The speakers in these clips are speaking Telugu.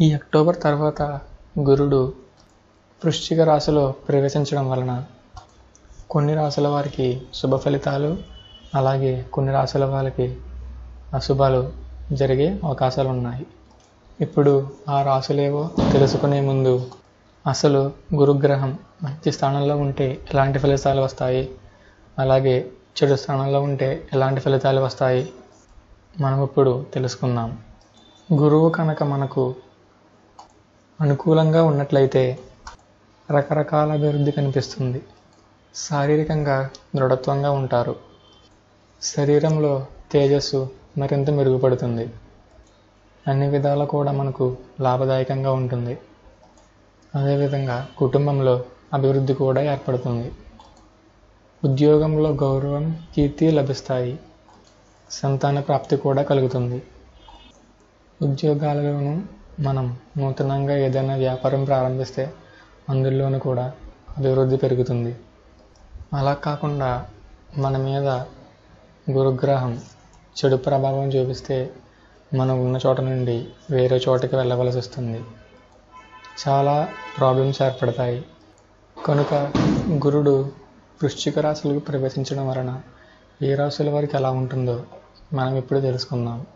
ఈ అక్టోబర్ తర్వాత గురుడు వృశ్చిక రాశిలో ప్రవేశించడం వలన కొన్ని రాశుల వారికి శుభ ఫలితాలు అలాగే కొన్ని రాశుల వారికి అశుభాలు జరిగే అవకాశాలు ఉన్నాయి. ఇప్పుడు ఆ రాశులేవో తెలుసుకునే ముందు అసలు గురుగ్రహం మంచి స్థానంలో ఉంటే ఎలాంటి ఫలితాలు వస్తాయి? అలాగే చెడు స్థానంలో ఉంటే ఎలాంటి ఫలితాలు వస్తాయి? మనం ఇప్పుడు తెలుసుకుందాం. గురువు కనుక మనకు అనుకూలంగా ఉన్నట్లయితే రకరకాల అభివృద్ధి కనిపిస్తుంది. శారీరకంగా దృఢత్వంగా ఉంటారు. శరీరంలో తేజస్సు మరింత మెరుగుపడుతుంది. అన్ని విధాలు కూడా మనకు లాభదాయకంగా ఉంటుంది. అదేవిధంగా కుటుంబంలో అభివృద్ధి కూడా ఏర్పడుతుంది. ఉద్యోగంలో గౌరవం కీర్తి లభిస్తాయి. సంతాన ప్రాప్తి కూడా కలుగుతుంది. ఉద్యోగాలలోనూ మనం నూతనంగా ఏదైనా వ్యాపారం ప్రారంభిస్తే అందులోనూ కూడా అభివృద్ధి పెరుగుతుంది. అలా కాకుండా మన మీద గురుగ్రహం చెడు ప్రభావం చూపిస్తే మనం ఉన్న చోట నుండి వేరే చోటకి వెళ్ళవలసి వస్తుంది. చాలా ప్రాబ్లమ్స్ ఏర్పడతాయి. కనుక గురుడు వృశ్చిక రాశులకు ప్రవేశించడం వలన ఏ రాశుల వారికి ఎలా ఉంటుందో మనం ఇప్పుడు తెలుసుకుందాం.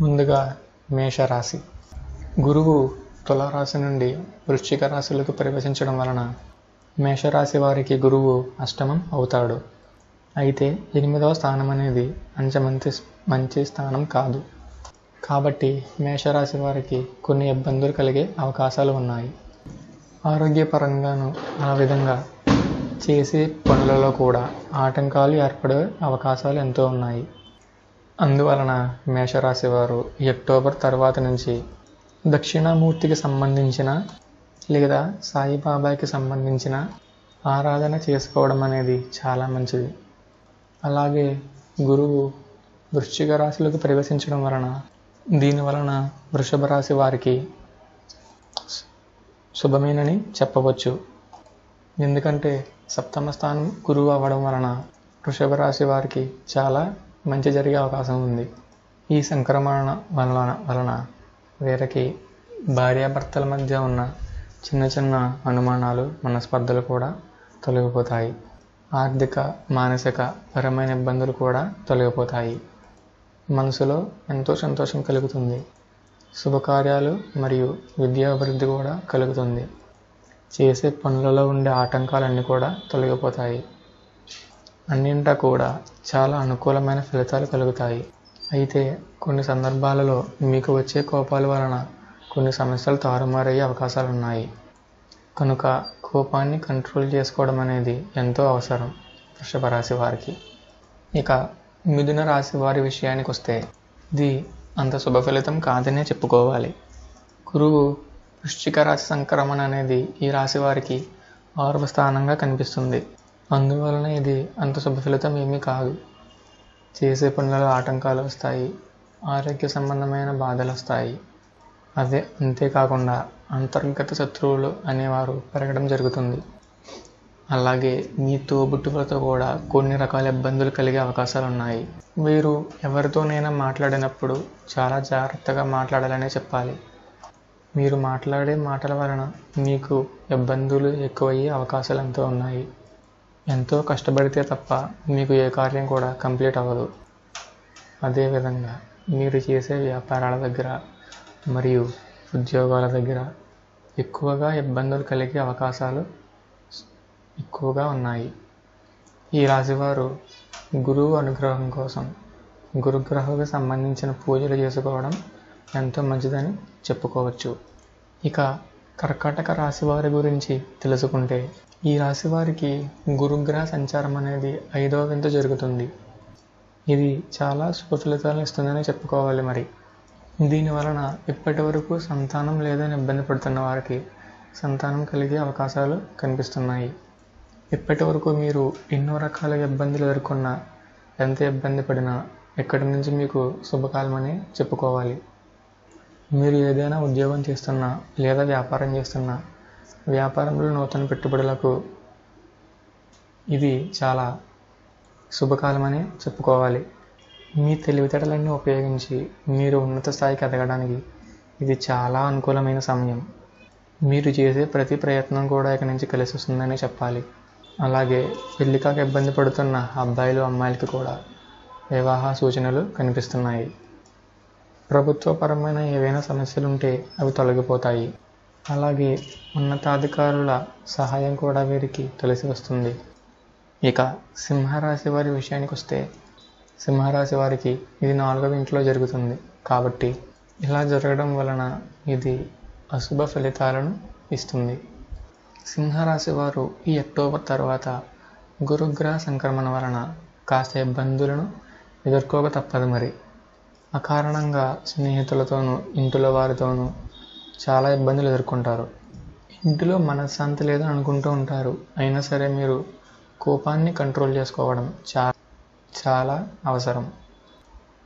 ముందుగా మేషరాశి. గురువు తులారాశి నుండి వృశ్చిక రాశులకు ప్రవేశించడం వలన మేషరాశి వారికి గురువు అష్టమం అవుతాడు. అయితే ఎనిమిదవ స్థానం అనేది అంచ మంచి మంచి స్థానం కాదు. కాబట్టి మేషరాశి వారికి కొన్ని ఇబ్బందులు కలిగే అవకాశాలు ఉన్నాయి. ఆరోగ్యపరంగాను ఆ విధంగా చేసే పనులలో కూడా ఆటంకాలు ఏర్పడే అవకాశాలు ఎంతో ఉన్నాయి. అందువలన మేషరాశి వారు అక్టోబర్ తర్వాత నుంచి దక్షిణామూర్తికి సంబంధించిన లేదా సాయిబాబాకి సంబంధించిన ఆరాధన చేసుకోవడం అనేది చాలా మంచిది. అలాగే గురువు వృశ్చిక రాశులకు ప్రవేశించడం వలన దీని వలన వృషభ రాశి వారికి శుభమేనని చెప్పవచ్చు. ఎందుకంటే సప్తమ స్థానం గురువు అవ్వడం వలన వృషభ రాశి వారికి చాలా మంచి జరిగే అవకాశం ఉంది. ఈ సంక్రమణ వలన వలన వీరికి భార్యాభర్తల మధ్య ఉన్న చిన్న చిన్న అనుమానాలు మనస్పర్ధలు కూడా తొలగిపోతాయి. ఆర్థిక మానసిక పరమైన ఇబ్బందులు కూడా తొలగిపోతాయి. మనసులో ఎంతో సంతోషం కలుగుతుంది. శుభకార్యాలు మరియు విద్యాభివృద్ధి కూడా కలుగుతుంది. చేసే పనులలో ఉండే ఆటంకాలన్నీ కూడా తొలగిపోతాయి. అన్నింటా కూడా చాలా అనుకూలమైన ఫలితాలు కలుగుతాయి. అయితే కొన్ని సందర్భాలలో మీకు వచ్చే కోపాల వలన కొన్ని సమస్యలు తారుమారయ్యే అవకాశాలు ఉన్నాయి కనుక కోపాన్ని కంట్రోల్ చేసుకోవడం అనేది ఎంతో అవసరం వృషభ రాశి వారికి. ఇక మిథున రాశి వారి విషయానికి వస్తే ఇది అంత శుభ ఫలితం కాదనే చెప్పుకోవాలి. గురువు వృశ్చిక రాశి సంక్రమణ అనేది ఈ రాశి వారికి ఆరవ స్థానంగా కనిపిస్తుంది. అందువలన ఇది అంత శుభ ఫలితం ఏమీ కాదు. చేసే పనులలో ఆటంకాలు వస్తాయి ఆరోగ్య సంబంధమైన బాధలు వస్తాయి. అదే అంతేకాకుండా అంతర్గత శత్రువులు అనేవారు పెరగడం జరుగుతుంది. అలాగే మీ తోబుట్టువులతో కూడా కొన్ని రకాల ఇబ్బందులు కలిగే అవకాశాలు ఉన్నాయి మీరు ఎవరితోనైనా మాట్లాడినప్పుడు చాలా జాగ్రత్తగా మాట్లాడాలనే చెప్పాలి. మీరు మాట్లాడే మాటల వలన మీకు ఇబ్బందులు ఎక్కువయ్యే అవకాశాలు ఎంతో ఉన్నాయి. ఎంతో కష్టపడితే తప్ప మీకు ఏ కార్యం కూడా కంప్లీట్ అవ్వదు. అదేవిధంగా మీరు చేసే వ్యాపారాల దగ్గర మరియు ఉద్యోగాల దగ్గర ఎక్కువగా ఇబ్బందులు కలిగే అవకాశాలు ఎక్కువగా ఉన్నాయి. ఈ రాశివారు గురువు అనుగ్రహం కోసం గురుగ్రహకు సంబంధించిన పూజలు చేసుకోవడం ఎంతో మంచిదని చెప్పుకోవచ్చు. ఇక కర్కాటక రాశి వారి గురించి తెలుసుకుంటే ఈ రాశి వారికి గురుగ్రహ సంచారం అనేది ఐదవ వింత జరుగుతుంది. ఇది చాలా శుభ ఫలితాలను ఇస్తుందని చెప్పుకోవాలి మరి. దీని వలన ఇప్పటి వరకు సంతానం లేదని ఇబ్బంది పడుతున్న వారికి సంతానం కలిగే అవకాశాలు కనిపిస్తున్నాయి. ఇప్పటి వరకు మీరు ఎన్నో రకాల ఇబ్బందులు ఎదుర్కొన్నా ఎంత ఇబ్బంది పడినా ఇక్కడి నుంచి మీకు శుభకాలమని చెప్పుకోవాలి. మీరు ఏదైనా ఉద్యోగం చేస్తున్నా లేదా వ్యాపారం చేస్తున్నా వ్యాపారంలో నూతన పెట్టుబడులకు ఇది చాలా శుభకాలమని చెప్పుకోవాలి. మీ తెలివితేటలన్నీ ఉపయోగించి మీరు ఉన్నత స్థాయికి ఎదగడానికి ఇది చాలా అనుకూలమైన సమయం. మీరు చేసే ప్రతి ప్రయత్నం కూడా ఇక నుంచి కలిసి వస్తుందని చెప్పాలి. అలాగే పెళ్ళికాక ఇబ్బంది పడుతున్న అబ్బాయిలు అమ్మాయిలకి కూడా వివాహ సూచనలు కనిపిస్తున్నాయి. ప్రభుత్వపరమైన ఏవైనా సమస్యలు ఉంటే అవి తొలగిపోతాయి. అలాగే ఉన్నతాధికారుల సహాయం కూడా వీరికి తెలిసి వస్తుంది. ఇక సింహరాశి వారి విషయానికి వస్తే సింహరాశి వారికి ఇది నాలుగవ ఇంట్లో జరుగుతుంది. కాబట్టి ఇలా జరగడం వలన ఇది అశుభ ఫలితాలను ఇస్తుంది. సింహరాశి వారు ఈ అక్టోబర్ తర్వాత గురుగ్రహ సంక్రమణ వలన కాస్త ఇబ్బందులను ఎదుర్కోక తప్పదు మరి. అకారణంగా స్నేహితులతోనూ ఇంటిలో వారితోనూ చాలా ఇబ్బందులు ఎదుర్కొంటారు. ఇంటిలో మనశ్శాంతి లేదని అనుకుంటూ ఉంటారు. అయినా సరే మీరు కోపాన్ని కంట్రోల్ చేసుకోవడం చా చాలా అవసరం.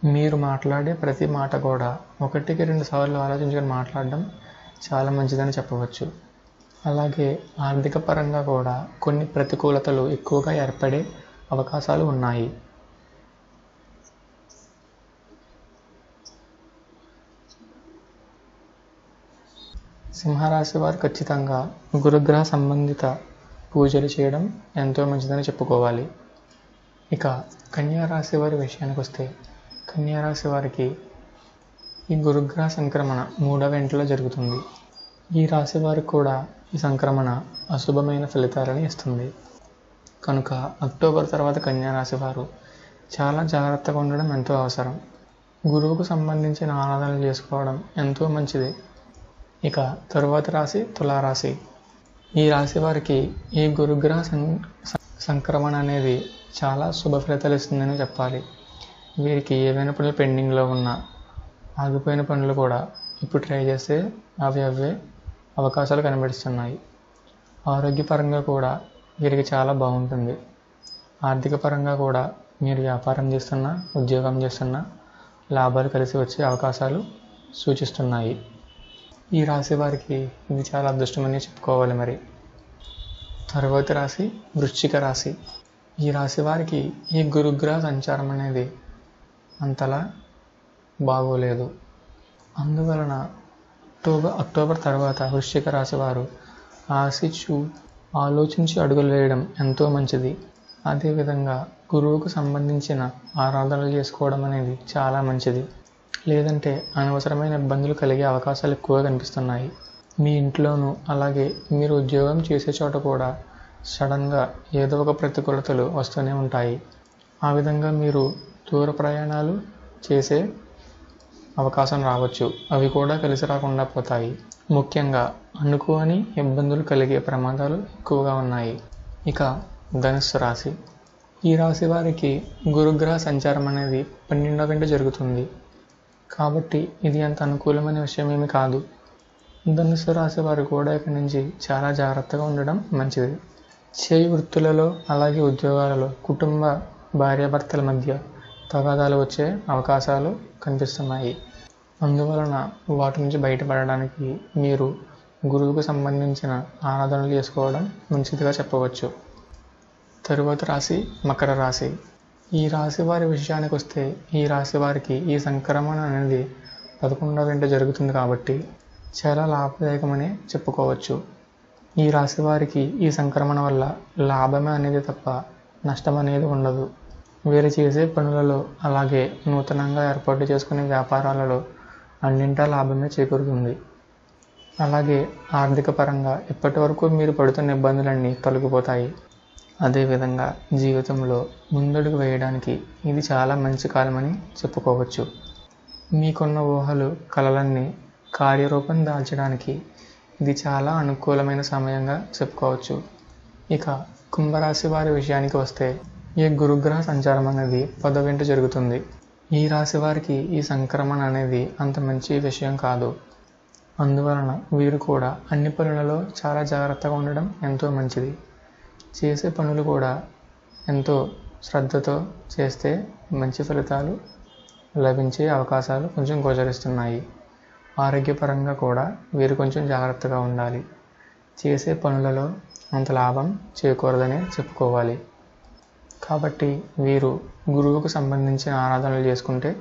మీరు మాట్లాడే ప్రతి మాట కూడా ఒకటికి రెండు సార్లు ఆలోచించుకొని మాట్లాడడం చాలా మంచిదని చెప్పవచ్చు. అలాగే ఆర్థిక పరంగా కూడా కొన్ని ప్రతికూలతలు ఎక్కువగా ఏర్పడే అవకాశాలు ఉన్నాయి. సింహరాశి వారు ఖచ్చితంగా గురుగ్రహ సంబంధిత పూజలు చేయడం ఎంతో మంచిదని చెప్పుకోవాలి. ఇక కన్యారాశి వారి విషయానికి వస్తే కన్యారాశి వారికి ఈ గురుగ్రహ సంక్రమణ మూడవ ఇంట్లో జరుగుతుంది. ఈ రాశి వారికి కూడా ఈ సంక్రమణ అశుభమైన ఫలితాలను ఇస్తుంది. కనుక అక్టోబర్ తర్వాత కన్యారాశి వారు చాలా జాగ్రత్తగా ఉండడం ఎంతో అవసరం. గురువుకు సంబంధించిన ఆరాధనలు చేసుకోవడం ఎంతో మంచిది. ఇక తరువాత రాశి తులారాశి. ఈ రాశి వారికి ఈ గురుగ్రహ సం సంక్రమణ అనేది చాలా శుభ ఫలితాలు ఇస్తుందని చెప్పాలి. వీరికి ఏవైనా పనులు పెండింగ్లో ఉన్నా ఆగిపోయిన పనులు కూడా ఇప్పుడు ట్రై చేస్తే అవి అవే అవకాశాలు కనిపిస్తున్నాయి. ఆరోగ్యపరంగా కూడా వీరికి చాలా బాగుంటుంది. ఆర్థిక పరంగా కూడా మీరు వ్యాపారం చేస్తున్నా ఉద్యోగం చేస్తున్నా లాభాలు కలిసి వచ్చే అవకాశాలు సూచిస్తున్నాయి. ఈ రాశి వారికి ఇది చాలా అదృష్టమని చెప్పుకోవాలి మరి. తరువాతి రాశి వృశ్చిక రాశి. ఈ రాశి వారికి ఈ గురుగ్రహ సంచారం అనేది అంతలా బాగోలేదు. అందువలన అక్టోబర్ అక్టోబర్ తర్వాత వృశ్చిక రాశి వారు ఆశించు ఆలోచించి అడుగులు వేయడం ఎంతో మంచిది. అదేవిధంగా గురువుకు సంబంధించిన ఆరాధనలు చేసుకోవడం అనేది చాలా మంచిది. లేదంటే అనవసరమైన ఇబ్బందులు కలిగే అవకాశాలు ఎక్కువగా కనిపిస్తున్నాయి. మీ ఇంట్లోనూ అలాగే మీరు ఉద్యోగం చేసే చోట కూడా సడన్గా ఏదో ఒక ప్రతికూలతలు వస్తూనే ఉంటాయి. ఆ విధంగా మీరు దూర ప్రయాణాలు చేసే అవకాశం రావచ్చు. అవి కూడా కలిసి రాకుండా పోతాయి. ముఖ్యంగా అనుకోని ఇబ్బందులు కలిగే ప్రమాదాలు ఎక్కువగా ఉన్నాయి. ఇక ధనుస్సు రాశి. ఈ రాశి వారికి గురుగ్రహ సంచారం అనేది పన్నెండవ గంట జరుగుతుంది. కాబట్టి ఇది అంత అనుకూలమైన విషయం ఏమి కాదు. ధనుసు రాశి వారు కూడా ఇక్కడి నుంచి చాలా జాగ్రత్తగా ఉండడం మంచిది. చేయి వృత్తులలో అలాగే ఉద్యోగాలలో కుటుంబ భార్యాభర్తల మధ్య తగాదాలు వచ్చే అవకాశాలు కనిపిస్తున్నాయి. అందువలన వాటి నుంచి బయటపడడానికి మీరు గురువుకు సంబంధించిన ఆరాధనలు చేసుకోవడం మంచిదిగా చెప్పవచ్చు. తరువాత రాశి మకర రాశి. ఈ రాశి వారి విషయానికి వస్తే ఈ రాశి వారికి ఈ సంక్రమణ అనేది పదకొండవ ఇంట జరుగుతుంది కాబట్టి చాలా లాభదాయకమని చెప్పుకోవచ్చు. ఈ రాశి వారికి ఈ సంక్రమణ వల్ల లాభమే అనేది తప్ప నష్టం అనేది ఉండదు. వీరు చేసే పనులలో అలాగే నూతనంగా ఏర్పాటు చేసుకునే వ్యాపారాలలో అన్నింటా లాభమే చేకూరుతుంది. అలాగే ఆర్థిక పరంగా ఇప్పటి వరకు మీరు పడుతున్న ఇబ్బందులన్నీ తొలగిపోతాయి. అదేవిధంగా జీవితంలో ముందడుగు వేయడానికి ఇది చాలా మంచి కాలమని చెప్పుకోవచ్చు. మీకున్న ఊహలు కలలన్నీ కార్యరూపం దాల్చడానికి ఇది చాలా అనుకూలమైన సమయంగా చెప్పుకోవచ్చు. ఇక కుంభరాశి వారి విషయానికి వస్తే ఈ గురుగ్రహ సంచారం అనేది పదవింట జరుగుతుంది. ఈ రాశి వారికి ఈ సంక్రమణ అనేది అంత మంచి విషయం కాదు. అందువలన వీరు కూడా అన్ని పనులలో చాలా జాగ్రత్తగా ఉండడం ఎంతో మంచిది. చేసే పనులు కూడా ఎంతో శ్రద్ధతో చేస్తే మంచి ఫలితాలు లభించే అవకాశాలు కొంచెం గోచరిస్తున్నాయి. ఆరోగ్యపరంగా కూడా వీరు కొంచెం జాగ్రత్తగా ఉండాలి. చేసే పనులలో అంత లాభం చేకూరదనే చెప్పుకోవాలి. కాబట్టి వీరు గురువుకు సంబంధించిన ఆరాధనలు చేసుకుంటే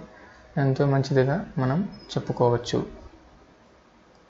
ఎంతో మంచిదిగా మనం చెప్పుకోవచ్చు.